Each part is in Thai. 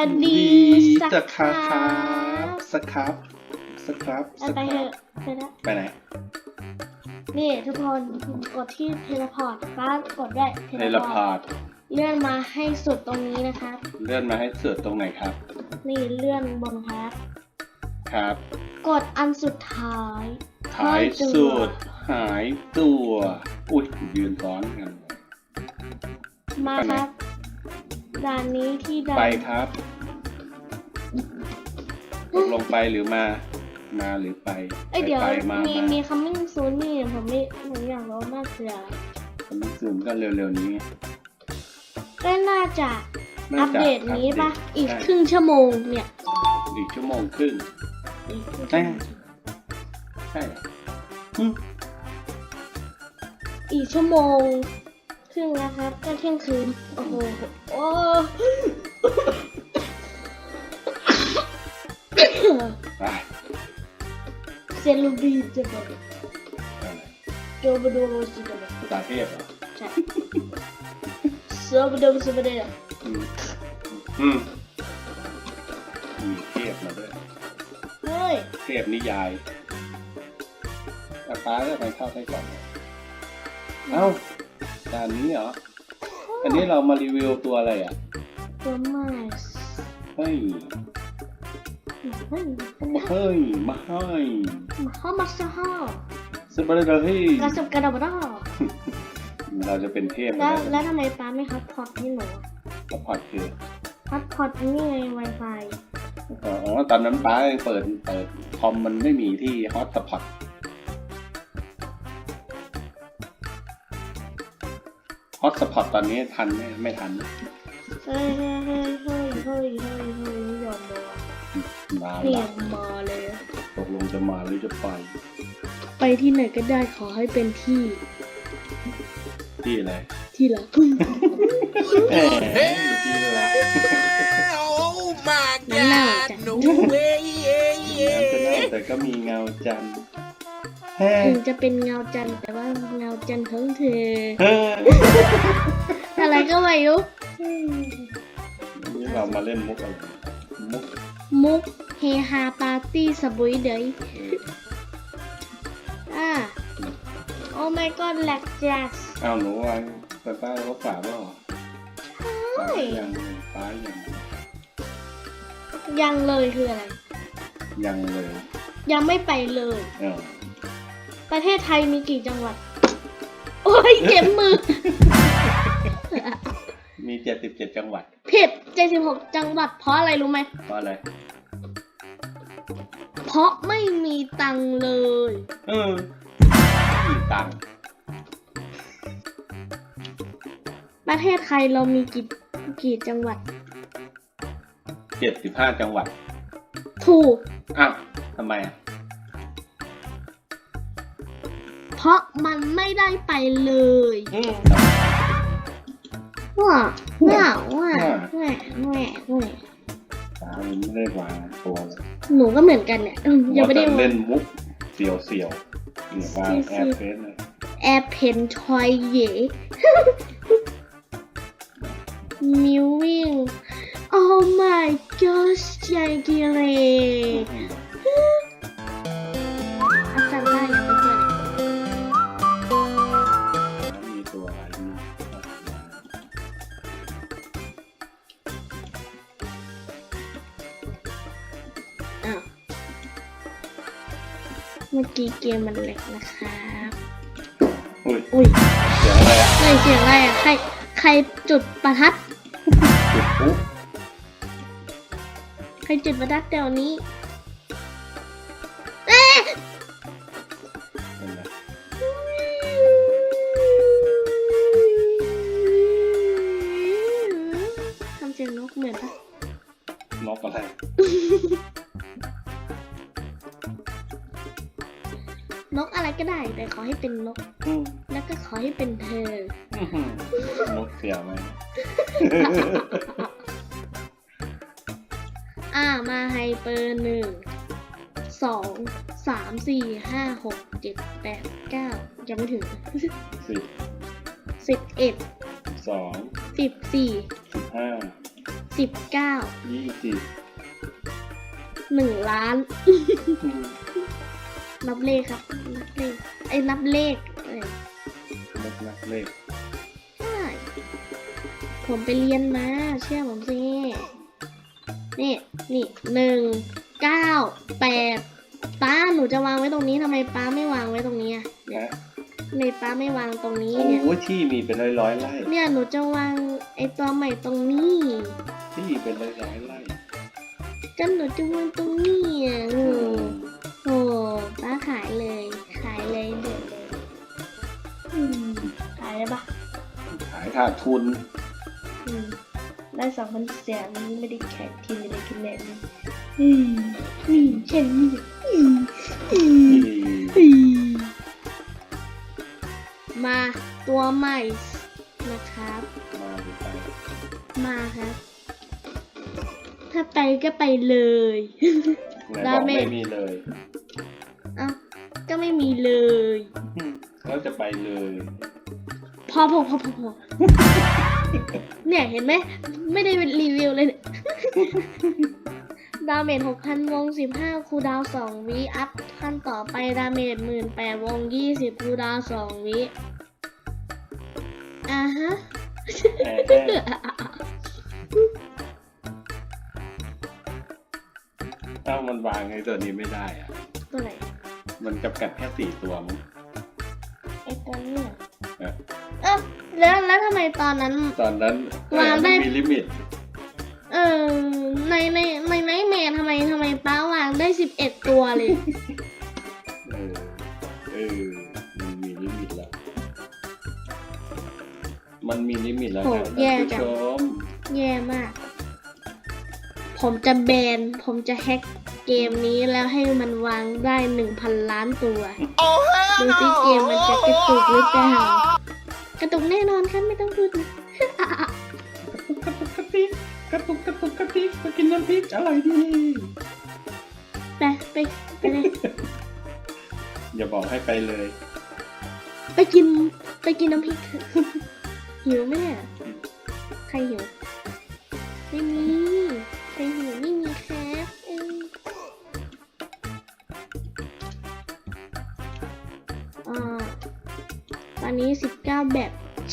สวัสดีสสักครับคครัรับบสครับสครับสเอาไปคเถรับอะไปแล้วไปไหนนี่ทุกคนกดที่เทเลพอร์ตป้ากดด้วยเทเทเลเลพพออร์ตร์ตเลื่อนมาให้สุดตรงนี้นะครับ เลื่อนมาให้เสือตรงไหนครับ นี่เลื่อนบนครับ ครับกดอันสุดท้ายท้ายตัวสุดหายตัว อุ้ยยืนซ้อนกัน มาไปไหนครับ ด่านนี้ที่ด่านไปครับตกลงไปหรือมา มาหรือไปเอ้ยเดี๋ยวไปมามีมามีคัมมิ่งซูนนี่ผมไม่ผมอยากรู้มากคืออะไรผมซูมก็เร็วๆนี้ไงก็น่าจะน่าอัปจะเดตนี้ปะปเดตอีกใช่ครึ่งชั่วโมงเนี่ยอีกชั่วโมงครึ่ง อีกครึ่งใช่ชั่วโมงใช่เหรออืมอีกชั่วโมงค รึ่งนะครับก็เที่ยงคืน โอ้โห โอ้ไปเซลูบีจะแบบไปไหนโจบโดสิจะแบบภาษาเทพเหรอใช่เซบโดสิบเดะอืมอืมมีเทพมาด้วยเฮ้ยเทพนิยายอาป้าจะไปเข้าไส้กรอกเนี่ยเอ้า จานนี้เหรอ อันนี้เรามารีวิวตัวอะไรอะ ตัวมาเฮ้ยเฮ้ย เฮ้ยมาให้มาเข้ามาซะฮะสบายเลยเฮ้ยกระสับกระดับกระดาเราจะเป็นเทพแล้วนะแล้วทำไมป้าไม่ฮัตพอตให้หนูสปอร์ตคือฮัตพอตนี่ไง Wi-Fi อ๋อตอนนั้นป้ายังเปิดเปิดคอมมันไม่มีที่ฮอตสปอต ฮอตสปอตตอนนี้ทันไหมไม่ทันเฮ้ยเฮ้ยเฮ้ยเฮ้ยเฮ้ยเฮ้ยเฮ้ยไม่ยอมมามาเพียละงมาเลย ตกลงจะมาหรือจะไปไปที่ไหนก็ได้ขอให้เป็นที่ที่อะไรที่รักแหมที่อะไร Oh my Nó god, nào no way, yeah, น้จะเน่าแต่ก็มีเงาจันทร์ ถึงจะเป็นเงาจันทร์แต่ว่าเงาจันทร์ทั้งเธอเฮ้ยอะไรก็ไม่รู้นี่เรามาเล่นมุกอะไรมุกมุกเฮฮาปาร์ตี้สบุยเดยอ่าโอ้ my god แลกแจ็คอ้าวหนูวางตาต้าเขาฝาบ้าหรอใช่ยังฟ้ายังยังเลยคืออะไร ยังเลย ยังไม่ไปเลยเออ ประเทศไทยมีกี่จังหวัด โอ้ยเจ็บมือ มีเจ็ดสิบเจ็ดจังหวัด ผิด76จังหวัดเพราะอะไรรู้ไหม เพราะอะไร เพราะไม่มีตังค์เลย เออมีตังค์ประเทศไทยเรามีกี่กี่จังหวัด เจ็ดสิบห้าจังหวัด ถูก อ้าวทำไมอะ เพราะมันไม่ได้ไปเลยอืม ว้าว้าว้าแหวแหวแหวฟ้ามันไม่ได้วางตัวเลยหนูก็เหมือนกันเนี่ยอืมยังไม่ได้ว่าจะเล่นมุกเสียวเสียวๆเนี่ยวางแอร์เฟสเลยแอร์เพนทอยเย่มิววิ่ง Oh my gosh ใจเกีเรอา กี้เกมมันเล็กนะครับอุ้ยอุ้ยเสียงอะไรอะเฮ้ยเสียงอะไรอะใครใครจุดประทัด จุดปุ๊บใครจุดประทัดเดี๋ยวนี้เอ๊ะเห็นไหมทำเสียงนกเหมือนปะนกอะไร นกอะไรก็ได้ แต่ขอให้เป็นนกอืมแล้วก็ขอให้เป็นเธออื้อหือนกเสียวไหมอ่ามาไฮเปอร์หนึ่งสองสามสี่ห้าหกเจ็ดแปดเก้ายังไม่ถึงสิบสิบเอ็ดสองสิบสี่สิบห้าสสิบเก้ายี่สิบหนึ่งล้าน นับเลขครับ นับเลขไอ้นับเลขเออนักนักเลขใช่ผมไปเรียนมาเชื่อผมสินี่นี่หนึ่งเก้าแปดป้าหนูจะวางไว้ตรงนี้ทำไมป้าไม่วางไว้ตรงนี้อะนะทำไมป้าไม่วางตรงนี้โอ้เนี่ยยที่มีเป็นร้อยร้อยๆไร่เนี่ยหนูจะวางไอ้ตัวใหม่ตรงนี้ที่เป็นร้อยร้อยๆไร่ก็หนูจะวางตรงนี้อะโอ้อืมโหป้าขายเลย ขายเลยเด็ดเลยอืมขายได้ปะขายขาดทุน อืมได้สองพันเสียนี้ไม่ได้แข่งทีมไม่ได้กินแน่เลยอืมอืมเช่นนี้อืมอืมอืมมาตัวใหม่นะครับ มาดูไปมาครับ ถ้าไปก็ไปเลยไหนดาบอกเมจไม่มีเลยเอ้าก็ ไม่มีเลย แล้วจะไปเลย พอพอพอพอพอเนี่ยเห็นไหม ไม่ได้เป็นรีวิวเลยเนี่ยดาเมจหกพันวงสิบห้าคูลดาวสองวิ อัพขั้นต่อไปดาเมจหมื่นแปดวงยี่สิบคูลดาวสองวิอ่าฮะแอบเอ้ามันวางไอ้ตัวนี้ไม่ได้อะตัวไหน มันจำกัดแค่สี่ตัวมั้งไอตัวนี้เหรอเออเอ้าแล้วแล้วทำไมตอนนั้น ตอนนั้นวางได้เออมันมีลิมิต เออในในในไนท์แมนทำไมทำไมป้าวางได้สิบเอ็ดตัวเลย เออ เออ มันมีลิมิตแล้ว มันมีลิมิตแล้วโหครับแย่ท่านจัผู้งชม แย่มาก ผมจะแบน ผมจะแฮ็ก เกมนี้แล้วให้มันวางได้หนึ่งพันล้านตัว Oh, hell ดูสิเกมมันจะกระตุกหรือเปล่ากระตุกแน่นอนครับไม่ต้องพูดกระตุกกระติกกระตุกกระตุกกระติกมากินน้ำพริกอร่อยดีไปไปไปเลยอย่าบอกให้ไปเลย ไปกินไปกินน้ำพริกเถอะหิวไหมเนี่ยใครหิวไม่มีใครหิว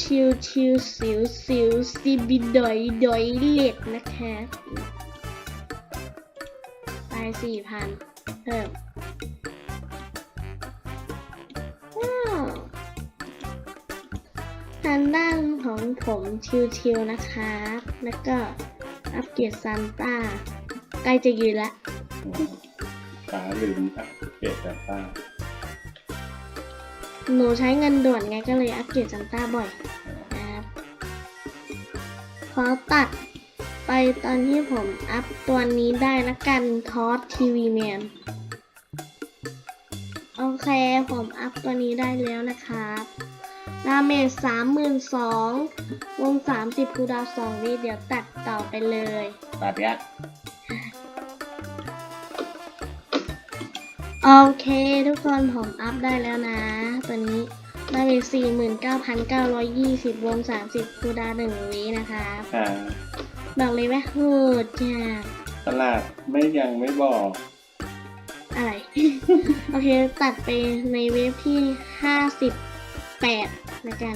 ชิวชิวสิวสิวซีบิดอยดอยเล็ดนะคะตายสี่พันเพิ่มว้าวทางด้านของผมชิวๆนะคะแล้วก็อัปเกรดซันต้าใกล้จะยืนละป๋าลืมอัปเกรดแต่ป้า หนูใช้เงินด่วนไงก็เลยอัปเกรดซันต้าบ่อยนะครับขอตัดไปตอนที่ผมอัพตัวนี้ได้ละกันทอสทีวีแมนโอเค ผมอัพตัวนี้ได้แล้วนะครับดาเมจสามหมื่นสองวงสามสิบคูดาวสองวิเดี๋ยวตัดต่อไปเลย ตัดยะ โอเคทุกคนผมอัพได้แล้วนะตัวนี้ได้ไปสี่หมื่นเก้าพันเก้าร้อยยี่สิบวงสามสิบคูลดาวน์หนึ่งวินะคะอ่าบอกเลยว่าโหดจ้าตลาดไม่ยังไม่บอก อะไร โอเค ตัดไปในเวฟที่ห้าสิบแปดละกัน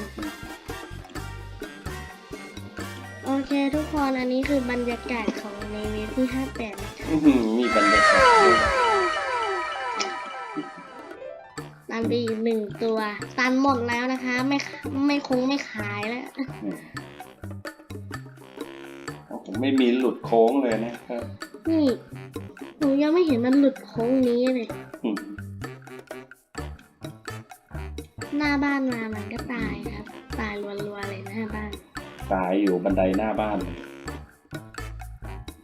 โอเคทุกคนอันนี้คือบรรยากาศของในเวฟที่ห้าแปดนะคะ อื้อหือมีบรรยากาศด้วย ตันไปอีกหนึ่งตัว ตันหมดแล้วนะคะ ไม่ไม่คงไม่ขายแล้วอืมโอ้โหไม่มีหลุดโค้งเลยนะครับนี่หนูยังไม่เห็นมันหลุดโค้งนี้เลยอืมหน้าบ้านมามันก็ตายครับ ตายรัวๆเลยหน้าบ้าน ตายอยู่บันไดหน้าบ้านเลย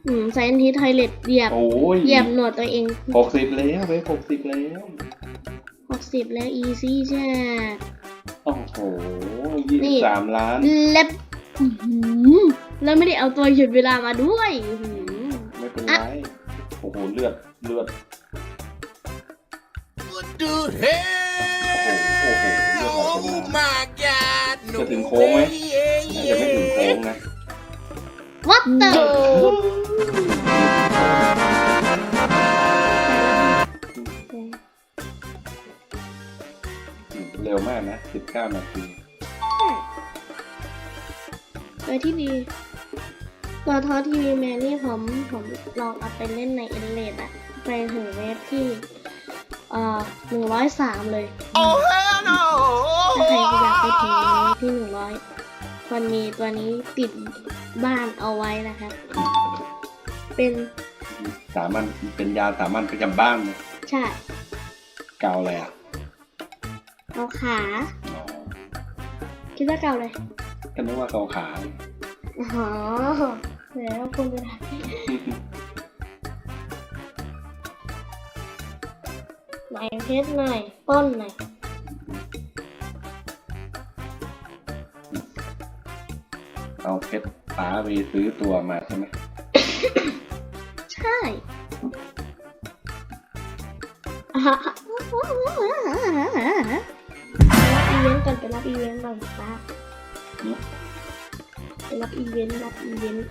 อืมไซน์ทีทอยเล็ตเหยียบโอ้ยเหยียบหนวดตัวเองหกสิบแล้วไปหกสิบแล้วหก สิบแล้วอีซี่จ้า โอ้โหยี่นี่ สิบสามล้านเล็บอื้อหือแล้วไม่ได้เอาตัวหยุดเวลามาด้วยอื้อหือไม่เป็นไร โอ้โห เลือด เลือด What the hell? Oh my god. No จะถึงโค้งไหม way. น่าจะไม่ถึงโค้งนะ What the เร็ วมากนะสิบเก้านาที โดยที่ดีตัวทอทีวีแมนนี่ผมผมลองเอาไปเล่นในเอเลดอะไปถึงเวฟที่เอ่อหนึ่งร้อยสามเลย Oh hell no! ถ้าใครอยากไปถึงเวฟที่หนึ่งร้อยวันนี้ตัวนี้ติดบ้านเอาไว้นะครับ เป็นสามัญเป็นยาสามัญประจำบ้านเลยใช่ เกาอะไรอะ เอาขาอ๋อ คิดว่าเก่าเลยก็นึกว่าเกาขาอ๋อแล้วคุณจะทำไหนเพชรหน่อยต้นหน่อยเอาเพชรป้าไปซื้อตัวมาใช่ไหมใช่อ่าฮะไปรับอีเวนต์ก่อนไปรับอีเวนต์ก่อนป้าไปรับอีเวนต์รับอีเวนต์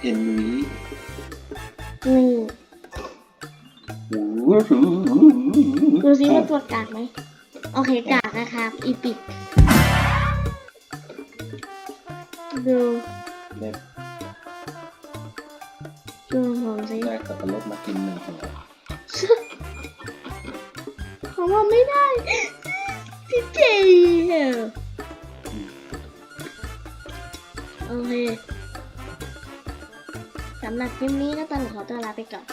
เอ็นวีนี่ดูซิว่าตัวกากไหมโอเคกากนะครับ อีปิกดูได้ดูผมซิได้สับปะรดมากินหนึ่งหัว เขาว่าไม่ได้ พี่เจโอเคสำหรับคลิปนี้ก็ต้องขอตัวลาไปก่อน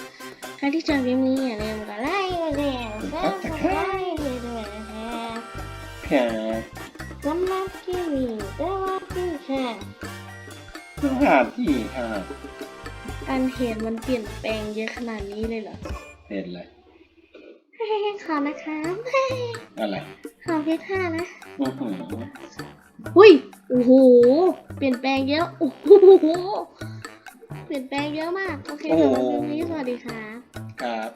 ใครที่ชอบคลิปนี้อย่าลืมกดไลค์กดแชร์กดซับสไครต์ด้วยนะคะแค่สำหรับคลิปนี้สวัสดีค่ะเพิ่งหาที่ค่ะการเห็นมันเปลี่ยนแปลงเยอะขนาดนี้เลยเหรอเห็นเลย ขอนะคะอะไรขอเพชรห้านะอื้อหืออุ้ยโอ้โหเปลี่ยนแปลงเยอะโอ้โหเปลี่ยนแปลงเยอะมากโอเคสำหรับคลิปนี้สวัสดีค่ะ ครับ